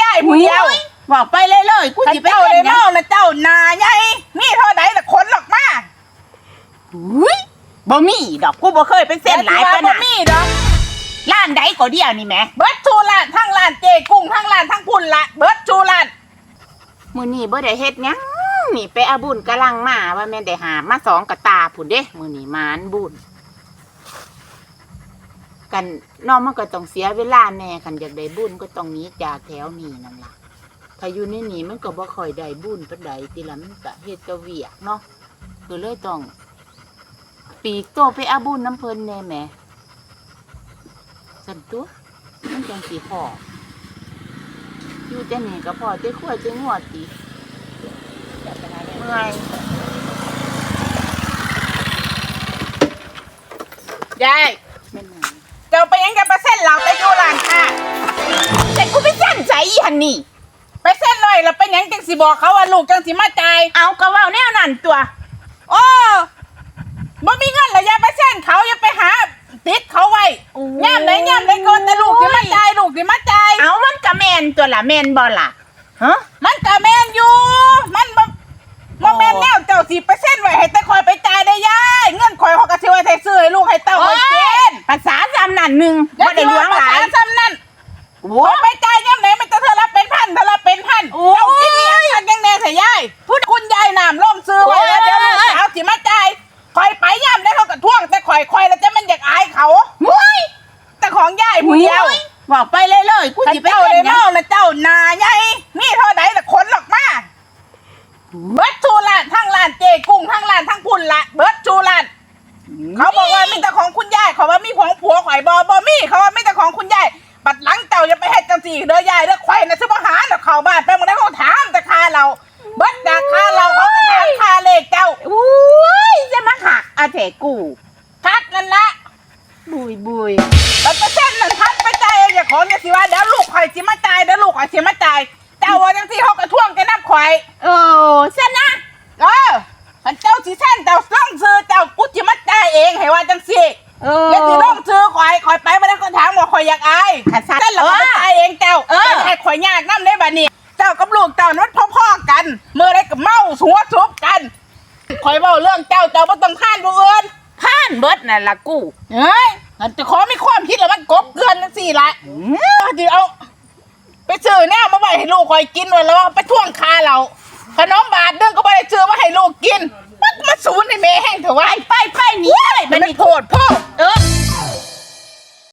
ยายผู้เดียวบอกไปเลยเลยกูถ้าสิไปเจ้าเต้ได้นหยังเมานะเจ้าหนาใหญ่นี่เท่าไหร่ละคนหรอกมาอุ้ยบ่มีดอกกูบ่เคยไปเส้นหลายแต่ปานว่าบ่น่ะมีดอกร้านใดก็เดียวนี่แหมเบิร์ดชูร้านทั้งร้านเจกุ้งทั้งร้านทั้งพุ่นละเบิร์ดชูร้านมื้อนี้บ่ได้เฮ็ดหยังนี่ไปเอาบุญกำลังมาว่าแม่นได้หามาสองกระตาพุ่นเด้มื้อนี้มานบุญ กันนอกมันก็ต้องเสียเวลาแน่คันอยากได้บุญก็ต้องหนี้จากแถวนี้นั่นล่ะถ้าอยู่ในนี้มันก็บ่ค่อยได้บุญปานใดทีละมันก็เฮ็ดแตะเวียกเนาะคือเลยต้อง ปีกโตไปอาบุญน้ำเพิ่นแน่แหมสันตัวมันจังสิพออยู่แต่นี่ก็พอแต่ขั้วแต่งวดติเมื่อยยาย เจ้าไปยังกับไปเส้นเราไปอยู่ร้านค่ะแต่กูไปสั่นใจอีหันนี่ ไปเส้นเลยแล้วเป็นหยังจังสิบอกเขาว่าลูกจังสิมาจ่ายเอาก็เว้าแนวนั้นตัว โอ้บ่มีเงินแล้วอย่าไปเส้นเขาอย่าไปหาติดเขาไว้โอ้ยย่ามไหนย่ามไหนก่อนแต่ลูกสิมาจ่ายลูกสิมาจ่ายเอามันก็แม่นตัวละแม่นบ่ล่ะฮะมันก็แาจำนั่นหนึ่งอย่าบ่ได้สิหลวว่างหภาลาษายซ้ำนั่นโอ้โอ้ไปจ่ายย่ำไหนมันจะเธอละเป็นพันเธอละเป็นพันโอ้เจ้ากินเมียกันยังแน่เถอะยายพูดคุณยายน้ำล่มซื้อไว้แล้วเดี๋ยวลูกสาวสิมาจ่ายคอยไปย่ำได้เขากระท่วง แต่คอยคอยแล้วจะมันอยากอายเขาโอ้ยแต่ของยายผู้เดียวบอกไปเลยเลยกูถ้าสิไปเจ้าเต้นได้หยังเมานะเจ้าหนาใหญ่นี่เท่าไหร่ละคนหรอกมาเบิร์ดชูร้านทั้งร้านเจกุ้งทั้งร้านทั้งพุ่นละเบิร์ดชูร้าน เขาบอกว่ามีแต่ของคุณยายเขาว่ามีของผัวข่อยบอบอมี่เขาว่ามีแต่ของคุณยายบัดหลังเจ้าอย่าไปเฮ็ดจังสีเด้อยายเด้อควายนะซื้อมาหาเด้อเข้าบ้านไปมันได้เขาถามแต่คาเราเบิร์ดจากคาเราเขาก็ถามคาเลขเจ้าโอ้ยจะมาหักอาเถกูทัดนั่นละบุยบุยบัดเปอร์เซ็นต์นั่นทัดไปใจายเองอย่าของอย่าสิว่าเดี๋ยวลูกข่อยสิมาจ่ายเดี๋ยวลูกข่อยสิมาจ่ายเจ้าว่าจังสีเขากระท่วงกันน้ำข่อย โอ้ซะนะเออขันเจ้าสิแท่นเจ้าต้องซื้อ เอออย่าสิต้องซื้อข่อยข่อยไปไม่ได้คนถามว่าข่อยอยากอายขัดสัตว์เส้นเราก็เออจ่ายเองเจ้าเออให้ข่อยยากน้ำได้บัดนี้ เจ้ากับลูกเจ้านัดพ่อๆกันเมื่อไรกับเมาหัวทุบกันข่อยเว่าเรื่องเจ้าเจ้าไม่ต้องข้านผู้อื่นผ่านเบิดนั่นล่ะกูเฮ้ยมันจะขอมีความคิดแล้วมันกบเกินจังสี่ละเดี๋ยวเอา ไปซื้อแน่มาไว้ให้ลูกข่อยกินไว้แล้วว่าไปท่วงคาเราขนมบาทเดินก็ไปซื้อมาให้ลูกกิน มันมาสูนให้แม่แห้งเถอะวะไปไปไป หนีเลยมัมันนนี่นี่โทษพ่อเออ